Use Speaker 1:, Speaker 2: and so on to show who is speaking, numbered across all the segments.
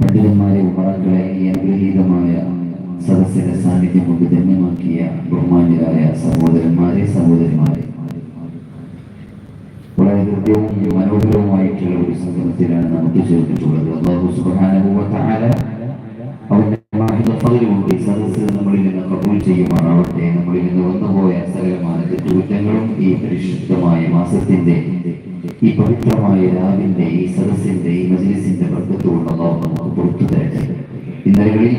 Speaker 1: പണ്ഡിതന്മാരെ ഉമറാക്കളെ ഈ അനുഗ്രഹീതമായ സദസ്സിന്റെ സാന്നിധ്യം കൊണ്ട് ധന്യമാക്കിയ ബഹുമാന്യരായ സഹോദരന്മാരെ സഹോദരിമാരെ. വളരെ ഹൃദ്യവും മനോഹരവുമായിട്ടുള്ള ഒരു സംഗമത്തിലാണ് നമുക്ക് തആല അവന്റെ സദസ്സ് നമ്മളിൽ നിന്ന് കബൂൽ ചെയ്യുമാറാവട്ടെ. നമ്മളിൽ നിന്ന് വന്നുപോയ സകലമായ തെറ്റുകുറ്റങ്ങളും ഈ പരിശുദ്ധമായ മാസത്തിന്റെ ഈ പവിത്രമായ രാവിന്റെ ഈ സദസ്സിന്റെ ഈ മജ്ലിസിന്റെ ബന്ധത്തോടുള്ള നമുക്ക് പുറത്തു തരട്ടെ. ഇന്നലകളിൽ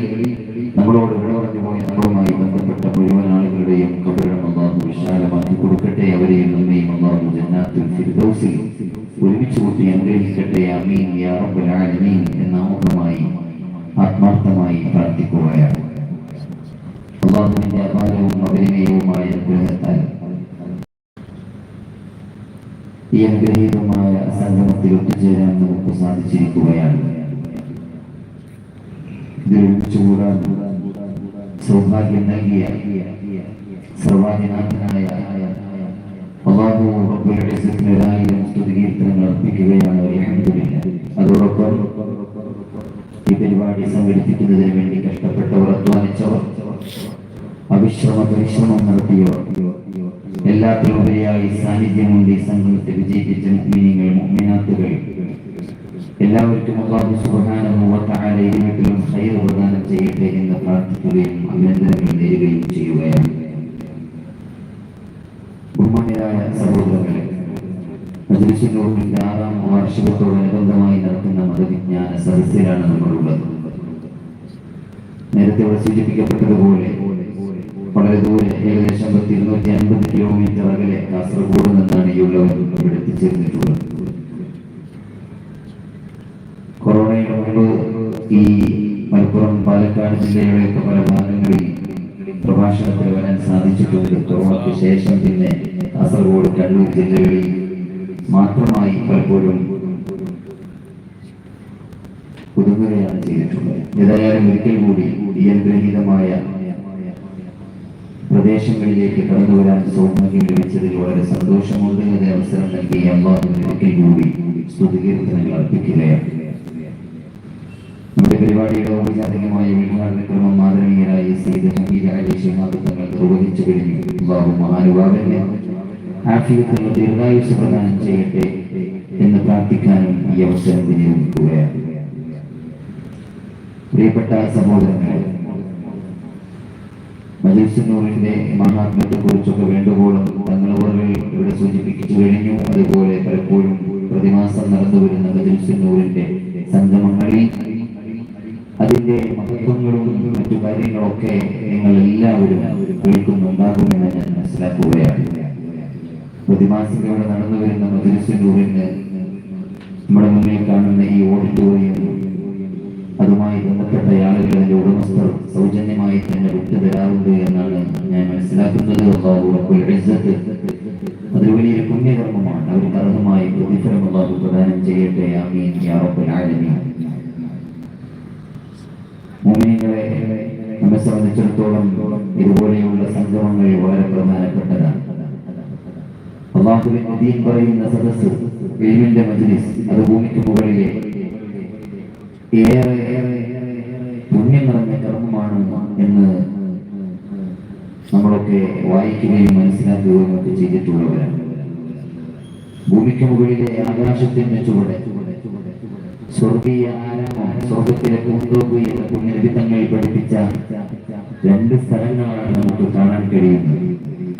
Speaker 1: നമ്മളോട് വിളവറഞ്ഞു പോയ നമ്മളുമായി ബന്ധപ്പെട്ട മുഴുവൻ ആളുകളുടെയും കബരണം അള്ളാഹു വിശാലമാക്കി കൊടുക്കട്ടെ. അവരെയും നമ്മയും അള്ളാഹു ജന്നാത്തിൽ ഒരുമിച്ച് കൂട്ടി അനുഗ്രഹിക്കട്ടെ. അമീൻ യാ റബ്ബൽ ആലമീൻ ആത്മാർത്ഥമായി പ്രാർത്ഥിക്കുകയാണ്. അള്ളാഹുവിന്റെ അപാരവും അപരിമയവുമായ അനുഗ്രഹത്താൽ ഈ അനുഗ്രഹീതമായ സംഗമത്തിൽ ഒത്തുചേരാൻ നമുക്ക് സാധിച്ചിരിക്കുകയാണ്. ഇതിൽ ഒരുമിച്ചുകൂടാൻ സൗഭാഗ്യം നൽകിയ സർവാധിനാഥനായ ഒരായിരം സ്തുതികീർത്തനങ്ങൾ അർപ്പിക്കുകയാണ്. അതോടൊപ്പം ഈ പരിപാടി സംഘടിപ്പിക്കുന്നതിന് വേണ്ടി കഷ്ടപ്പെട്ടവർ അധ്വാനിച്ചവർ അവിശ്രമ പരിശ്രമം നടത്തിയവർ എല്ലാത്തിലുപരിയായി സാന്നിധ്യം കൊണ്ട് ഈ സംഘത്തെ വിജയിപ്പിച്ച മുഗ്മിനികൾ എല്ലാവർക്കും അള്ളാഹു തആല ഇരുവട്ടിലും ഖൈർ പ്രദാനം ചെയ്യട്ടെ എന്ന് പ്രാർത്ഥിക്കുകയും അഭിനന്ദനങ്ങൾ നേരുകയും ചെയ്യുകയാണ്. സഹോദരങ്ങളെ മജ്ലിസിനോടിന്റെ ആറാം വാർഷികത്തോടനുബന്ധമായി നടത്തുന്ന മതവിജ്ഞാന സദസ്സിലാണ് നമ്മളുള്ളത്. നേരത്തെ ഇവിടെ സൂചിപ്പിക്കപ്പെട്ടതുപോലെ വളരെ ദൂരെ ഏകദേശം എത്തിച്ചേർന്നിട്ടുള്ളത് കൊറോണയുടെ മുമ്പ് ഈ മലപ്പുറം പാലക്കാട് ജില്ലയുടെയൊക്കെ പല ഭാഗങ്ങളിൽ പ്രഭാഷണത്തിൽ വരാൻ സാധിച്ചിട്ടുണ്ട്. കൊറോണയ്ക്ക് ശേഷം പിന്നെ കാസർഗോഡ് കണ്ണൂർ ജില്ലകളിൽ മാത്രമായി പലപ്പോഴും ഒതുങ്ങുകയാണ് ചെയ്തിട്ടുള്ളത്. ഏതായാലും ഒരിക്കൽ കൂടി ഈ അനുഗ്രഹീതമായ പ്രദേശങ്ങളിലേക്ക് കടന്നു വരാൻ സൗഭാഗ്യം ലഭിച്ചതിൽ വളരെ സന്തോഷമുണ്ട് അതേ അവസരം നൽകി അള്ളാഹുവിന് ഒരിക്കൽ കൂടി സ്തുതികീർത്തനങ്ങൾ അർപ്പിക്കുകയാണ്. നമ്മുടെ പരിപാടിയുടെ ഔപചാരികമായ ഉദ്ഘാടന ക്രമം മാതൃകീയരായ സീത ഹമീദ് അലി ശിഹാബ് തങ്ങൾ നിർവഹിച്ചു കഴിഞ്ഞു. ബാബു മഹാനുഭാവന്റെ ആഫിയത്തുള്ള ദീർഘായുസ് പ്രദാനം ചെയ്യട്ടെ എന്ന് പ്രാർത്ഥിക്കാനും ഈ അവസരം വിനിയോഗിക്കുകയാണ്. പ്രിയപ്പെട്ട സഹോദരങ്ങളെ മജീസിനൂറിന്റെ മഹാത്മ്യത്തെ കുറിച്ചൊക്കെ വേണ്ടുവോളം തങ്ങളവറുകൾ ഇവിടെ സൂചിപ്പിച്ചു കഴിഞ്ഞു. അതുപോലെ പലപ്പോഴും പ്രതിമാസം നടന്നു വരുന്ന മജീസിനൂറിന്റെ സംഗമങ്ങളിൽ അതിന്റെ മഹത്വങ്ങളും മറ്റു കാര്യങ്ങളൊക്കെ നിങ്ങൾ എല്ലാവരും കേൾക്കുന്നുണ്ടാകുമെന്ന് ഞാൻ മനസ്സിലാക്കുകയാണ്. പ്രതിമാസത്തിലൂടെ നടന്നു വരുന്ന മജീസിനൂറിന് നമ്മുടെ മുന്നിൽ കാണുന്ന ഈ ഓഡിറ്റോറിയം ആളുകൾ ഉടമസ്ഥർ സൗജന്യമായി തന്നെ വിട്ടുതരാറുണ്ട് എന്നാണ് ഞാൻ മനസ്സിലാക്കുന്നത്. അതൊരു വലിയൊരു പുണ്യകർമ്മമാണ്. അവർക്ക് അർഹമായ പ്രതിഫലം അള്ളാഹു പ്രദാനം ചെയ്യട്ടെ. ആമീൻ. മുഅ്മിനീങ്ങളെ നമ്മെ സംബന്ധിച്ചിടത്തോളം ഇതുപോലെയുള്ള സംഗമങ്ങൾ വളരെ പ്രധാനപ്പെട്ടതാണ്. അള്ളാഹുവിന്റെ ദീൻ പറയുന്ന സദസ്സ് എലിമിന്റെ മജ്ലിസ് അത് ഭൂമിക്ക് മുകളിലെ ഏറെ നമ്മളൊക്കെ വായിക്കുകയും മനസ്സിലാക്കുകയും ഒക്കെ ചെയ്തിട്ടുള്ളവരാണ്. ഭൂമിക്ക് മുകളിലെ ആകാശത്തിന്റെ ചുവടെ സ്വർഗീയ സ്വർഗത്തിലെ പൂന്തോപ്പ് എന്ന പുണ്യവിധങ്ങൾ പഠിപ്പിച്ച രണ്ട് സ്ഥലങ്ങളാണ് നമുക്ക് കാണാൻ കഴിയുന്നത്.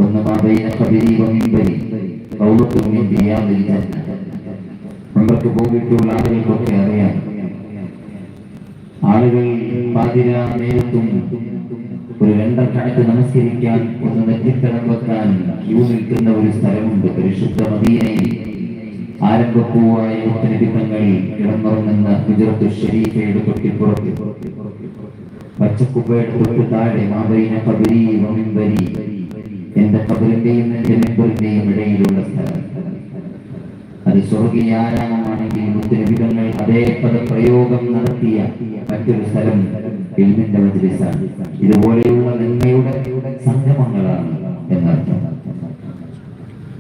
Speaker 1: ഒന്ന് മാതയിലെ കൗളത്തുമ്മിൻ ദിയാദിൽ ജന്ന നമ്മൾക്ക് പോയിട്ടുള്ള ആളുകൾക്കൊക്കെ അറിയാം. ആളുകൾ പാതിര നേരത്തും ഒരു രണ്ടക്കാലത്ത് നമസ്കരിക്കാൻ ഒന്ന് നെറ്റിത്തടം വെക്കാൻ ക്യൂ നിൽക്കുന്ന ഒരു സ്ഥലമുണ്ട്. പരിശുദ്ധ മദീനയിൽ ആരംഭപ്പൂവായ ഉത്തരവിധങ്ങൾ കിടന്നുറങ്ങുന്ന ഗുജറത്ത് ഷെരീഫയുടെ തൊട്ടിപ്പുറത്ത്. പച്ചക്കുപ്പയുടെ തൊട്ട് താഴെ മാബൈന കബരി വമിമ്പരി എന്റെ കബറിന്റെയും എന്റെ മെമ്പറിന്റെയും ഇടയിലുള്ള സ്ഥലം. അത് സ്വർഗീയ ആരാമമാണെങ്കിൽ മുത്തരവിധങ്ങൾ അതേ പദപ്രയോഗം നടത്തിയ മറ്റൊരു സ്ഥലം എൽമിന്റെ മജ്ലിസാണ്. ഇതുപോലെയുള്ള നന്മയുടെ സംഗമങ്ങളാണ് എന്നർത്ഥം.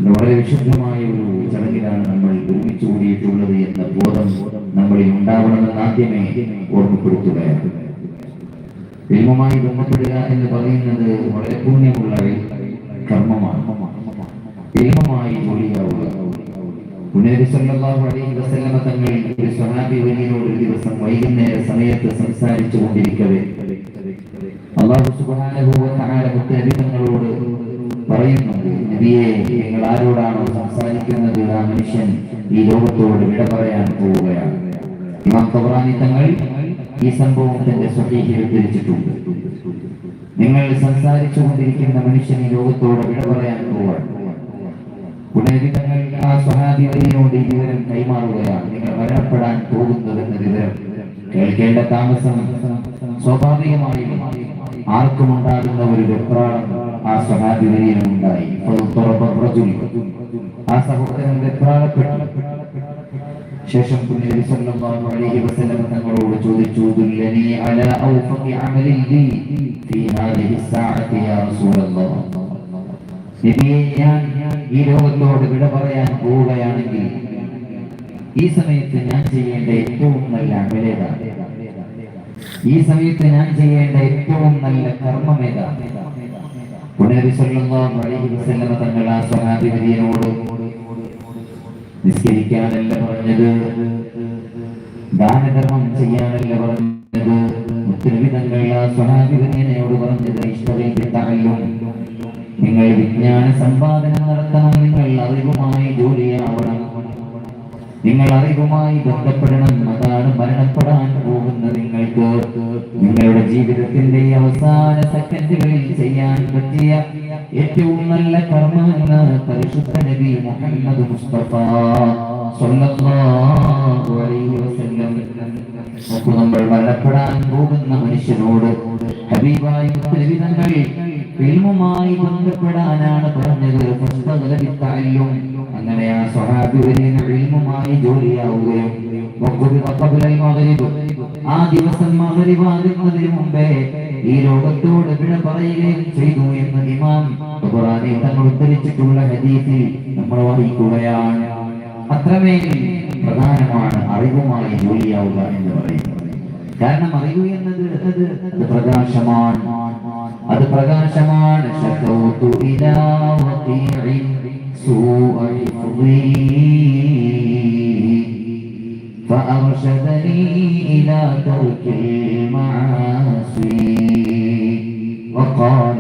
Speaker 1: വളരെ വിശുദ്ധമായ ഒരു ചടങ്ങിലാണ് നമ്മൾ ഒരുമിച്ച് കൂടിയിട്ടുള്ളത് എന്ന ബോധം നമ്മളിൽ ഉണ്ടാവണമെന്ന് ആദ്യമേ ഓർമ്മപ്പെടുത്തുകയാണ്. ദൈവമായി ബന്ധപ്പെടുക എന്ന് പറയുന്നത് വളരെ പുണ്യമുള്ള കർമ്മമാണ്. ദൈവമായി ജോലിയാവുക. വസല്ലമ തങ്ങൾ ഒരു സ്വഹാബി ഒരു ദിവസം വൈകുന്നേര സമയത്ത് സംസാരിച്ചു കൊണ്ടിരിക്കവേ. അള്ളാഹു മുത്തനബി തങ്ങളോട് പറയുന്നുണ്ട് നബിയെ നിങ്ങൾ ആരോടാണോ സംസാരിക്കുന്നത്? ആ ഈ ലോകത്തോട് വിട പറയാൻ പോവുകയാണ്. ഇമാം തബ്രാനി തങ്ങൾ ഈ സംഭവം തന്റെ സ്വഹീഹിൽ ഉദ്ധരിച്ചിട്ടുണ്ട്. നിങ്ങൾ സംസാരിച്ചു കൊണ്ടിരിക്കുന്ന മനുഷ്യൻ ഈ ലോകത്തോട് വിട പറയാൻ പോവുകയാണ്. ഉടനെ തങ്ങൾ ആ സ്വഹാബിയോട് ഈ വിവരം കൈമാറുകയാണ്. നിങ്ങൾ മരണപ്പെടാൻ പോകുന്നതെന്ന വിവരം. കേൾക്കേണ്ട താമസം സ്വാഭാവികമായും ആർക്കും ഉണ്ടാകുന്ന ഒരു വെപ്രാളം ആ സ്വഹാബിവരിയിലും ഉണ്ടായി. ആ സഹോദരൻ വെപ്രാളപ്പെട്ടു. ശേഷം തങ്ങളോട് ചോദിച്ചു ഞാൻ ഈ ലോകത്തോട് വിട പറയാൻ പോവുകയാണെങ്കിൽ ഈ സമയത്ത് ഞാൻ ചെയ്യേണ്ട ഏറ്റവും നല്ല അമലേതാണ് ഈ സമയത്ത് ഞാൻ ചെയ്യേണ്ട ഏറ്റവും നല്ല കർമ്മമേതാ തങ്ങൾ ആ വരിയനോട് നിസ്കരിക്കാനല്ല പറഞ്ഞത് ദാനധർമ്മം ചെയ്യാനല്ല പറഞ്ഞത്. മുത്തനബി തങ്ങൾ ആ വരിയനോട് പറഞ്ഞത് ഇഷ്ടതയും നിങ്ങൾ വിജ്ഞാന സമ്പാദനം നടത്തണം നിങ്ങൾ അറിവുമായി ജോലിയാവണം നിങ്ങൾ അറിവുമായി ബന്ധപ്പെടണം. അതാണ് മരണപ്പെടാൻ പോകുന്ന നിങ്ങൾക്ക്. നിങ്ങളുടെ ജീവിതത്തിന്റെ അവസാന സെക്കൻഡുകളിൽ ചെയ്യാൻ പറ്റിയ ഏറ്റവും നല്ല കർമ്മമെന്ന് പരിശുദ്ധ നബി മുഹമ്മദ് മുസ്തഫ സ്വല്ലല്ലാഹു അലൈഹി വസല്ലം. നമ്മൾ മരണപ്പെടാൻ പോകുന്ന മനുഷ്യനോട് ഹബീബായ മുത്തലിതങ്ങൾ ഫിൽമുമായി ബന്ധപ്പെടാനാണ് പറഞ്ഞത്. അങ്ങനെ ആ സ്വഹാബി വരുന്ന ഇൽമുമായി ജോലിയാവുകയും ആ ദിവസം മഗ്രിബാകുന്നതിന് മുമ്പേ ഈ ലോകത്തോട് വിട പറയുകയും ചെയ്തു എന്ന് ഇമാം ഖുറാനിൽ തങ്ങൾ ഉദ്ധരിച്ചിട്ടുള്ള ഹദീസിൽ നമ്മൾ വായിക്കുകയാണ് അത്രമേൽ പ്രധാനമാണ് അറിവുമായി ജോലിയാവുക എന്ന് പറയുന്നത് കാരണം അറിവ് എന്നത് അത് അത് പ്രകാശമാണ് അത് പ്രകാശമാണ് ശതൗതു ഇലാ വഖീഇൻ സൂഅ ഹിഫ്ദി فأرشدني إلى ترك المعاصي وقال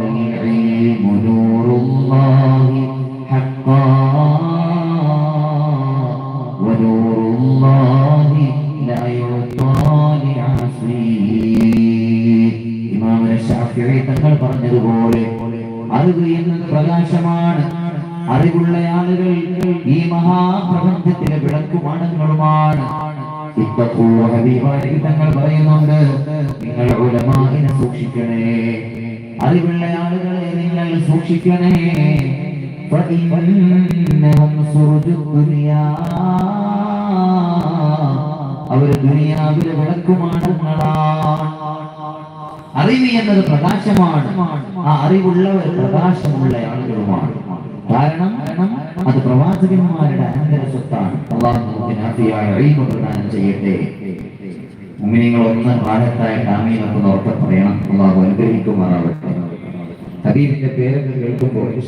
Speaker 1: അവകാശമാണ് അറിവുള്ള ആളുകൾ ഈ മഹാപ്രപഞ്ചത്തിലെ വിളക്കുമാണങ്ങളുമാണ് ഇപ്പൊ തങ്ങൾ പറയുന്നുണ്ട്. നിങ്ങൾ ഉലമാവിനെ സൂക്ഷിക്കണേ. അറിവുള്ള ആളുകളെ നിങ്ങൾ സൂക്ഷിക്കണേ. അവർ ദുനിയാവിലെ വിളക്കുമാണങ്ങളാണ് അറിവ് എന്നത് പ്രകാശമാണ്. ആ അറിവുള്ളവർ പ്രകാശമുള്ള ആളുകളുമാണ്. കാരണം അത് പ്രവാചകന്മാരുടെ അനന്തര സ്വത്താണ്. അള്ളാഹു പ്രദാനം ചെയ്യട്ടെ. നിങ്ങൾ ഒന്ന് റാഹത്തായിട്ട് ആമീനൊക്കെ ഉറക്കെ പറയണം. അള്ളാഹു അനുഗ്രഹിക്കുമാറാവട്ടെ. ഹബീബിന്റെ പേരൊക്കെ കേൾക്കുമ്പോൾ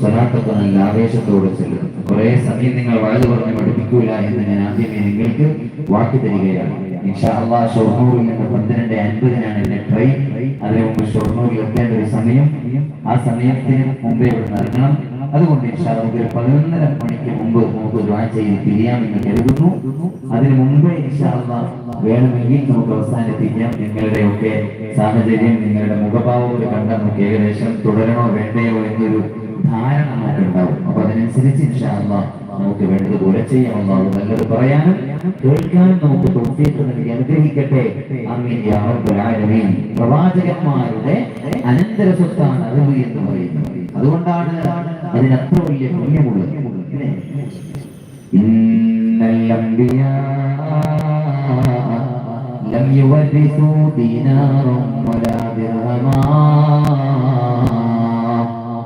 Speaker 1: സ്വലാത്തൊക്കെ നല്ല ആവേശത്തോടെ ചെല്ലും. കുറെ സമയം നിങ്ങൾ വഴുതു പറഞ്ഞ് പഠിപ്പിക്കൂല എന്ന് ഞാൻ ആദ്യമേ നിങ്ങൾക്ക് വാക്ക് തരികയാണ്. ഷൊർണൂരിൽ നിന്ന് പന്ത്രണ്ട് അൻപതിനാണ് എന്റെ ട്രെയിൻ അതിനു മുമ്പ് ഷൊർണൂരിൽ എത്തേണ്ട ഒരു സമയം. ആ സമയത്തിന് മുമ്പേ ഇവിടെ നൽകണം അതുകൊണ്ട് ഇൻഷാ അല്ലാഹ് നമുക്ക് ഒരു പതിനൊന്നര മണിക്ക് മുമ്പ് നമുക്ക് ദ്വാ ചെയ്ത് പിരിയാമെന്ന് കരുതുന്നു. അതിനു മുമ്പേ ഇൻഷാ അല്ലാഹ് വേണമെങ്കിൽ നമുക്ക് അവസാനിപ്പിക്കാം. നിങ്ങളുടെ ഒക്കെ സാഹചര്യം നിങ്ങളുടെ മുഖഭാവം കണ്ടാൽ നമുക്ക് ഏകദേശം തുടരണോ വേണ്ടയോ അപ്പൊ അതിനനുസരിച്ച് ഇൻഷാ അല്ലാഹ് നമുക്ക് വേണ്ടതുപോലെ ചെയ്യാം അല്ലാഹു നല്ലത് പറയാനും കേൾക്കാനും നമുക്ക് തൗഫീഖ് നൽകി അനുഗ്രഹിക്കട്ടെ ആമീൻ യാ റബ്ബൽ ആലമീൻ പ്രവാചകന്മാരുടെ അനന്തര സ്വത്താണ് അറിവ് എന്ന് പറയുന്നത് അതുകൊണ്ടാണ് അതിനത്ര വലിയ പുണ്യമുള്ളത് ഇല്ലേ? إن الأنبياء لم يورثوا دينارا ولا درهما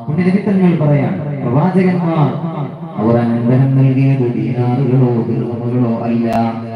Speaker 1: പുണ്യനിമിത്തങ്ങൾ പറയാം പ്രവാചകന്മാർ. അവർ അനന്തരം നൽകിയത് ദീനാറുകളോ ദീർഘങ്ങളോ അല്ല.